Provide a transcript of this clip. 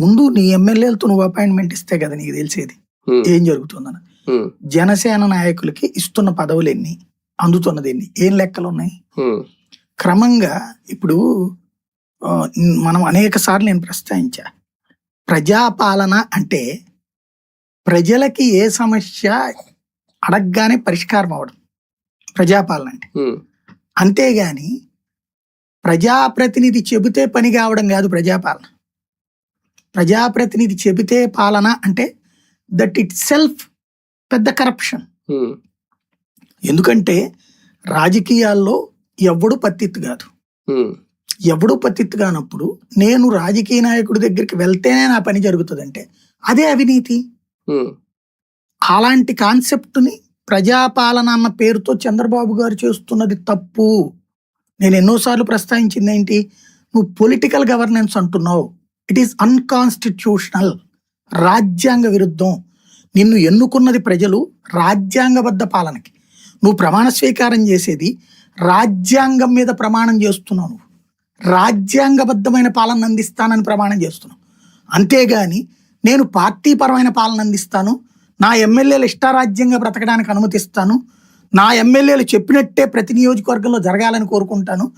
ముందు నీ ఎమ్మెల్యేలతో నువ్వు అపాయింట్మెంట్ ఇస్తే కదా నీకు తెలిసేది. ఏం జరుగుతుందని జనసేన నాయకులకి ఇస్తున్న పదవులు ఎన్ని? అందుతున్నది ఎన్ని? ఏం లెక్కలు ఉన్నాయి క్రమంగా ఇప్పుడు మనం అనేక సార్లు నేను ప్రస్తావించా. ప్రజాపాలన అంటే ప్రజలకి ఏ సమస్య అడగగానే పరిష్కారం అవడం. ప్రజాపాలన అంటే. అంతేగాని ప్రజాప్రతినిధి చెబితే పని కావడం కాదు ప్రజాపాలన. ప్రజాప్రతినిధి చెబితే పాలన అంటే దట్ ఇట్ సెల్ఫ్ పెద్ద కరప్షన్ ఉమ్, ఎందుకంటే రాజకీయాల్లో ఎవడు పత్తిత్తు కాదు. ఉమ్, ఎవడు పత్తిత్తు కానప్పుడు నేను రాజకీయ నాయకుడి దగ్గరికి వెళ్తేనే నా పని జరుగుతుందంటే అదే అవినీతి. ఉమ్, అలాంటి కాన్సెప్ట్ని ప్రజాపాలన అన్న పేరుతో చంద్రబాబు గారు చేస్తున్నది తప్పు. నేను ఎన్నోసార్లు ప్రస్తావించింది ఏంటి? నువ్వు పొలిటికల్ గవర్నెన్స్ అంటున్నావు. ఇట్ ఈస్ అన్కాన్స్టిట్యూషనల్ రాజ్యాంగ విరుద్ధం. నిన్ను ఎన్నుకున్నది ప్రజలు రాజ్యాంగబద్ధ పాలనకి. నువ్వు ప్రమాణ స్వీకారం చేసేది రాజ్యాంగం మీద ప్రమాణం చేస్తున్నావు నువ్వు. రాజ్యాంగబద్ధమైన పాలన అందిస్తానని ప్రమాణం చేస్తున్నావు. అంతేగాని నేను పార్టీ పరమైన పాలన అందిస్తాను. నా ఎమ్మెల్యేలు ఇష్టారాజ్యంగా బ్రతకడానికి అనుమతిస్తాను. నా ఎమ్మెల్యేలు చెప్పినట్టే ప్రతి నియోజకవర్గంలో జరగాలని కోరుకుంటాను.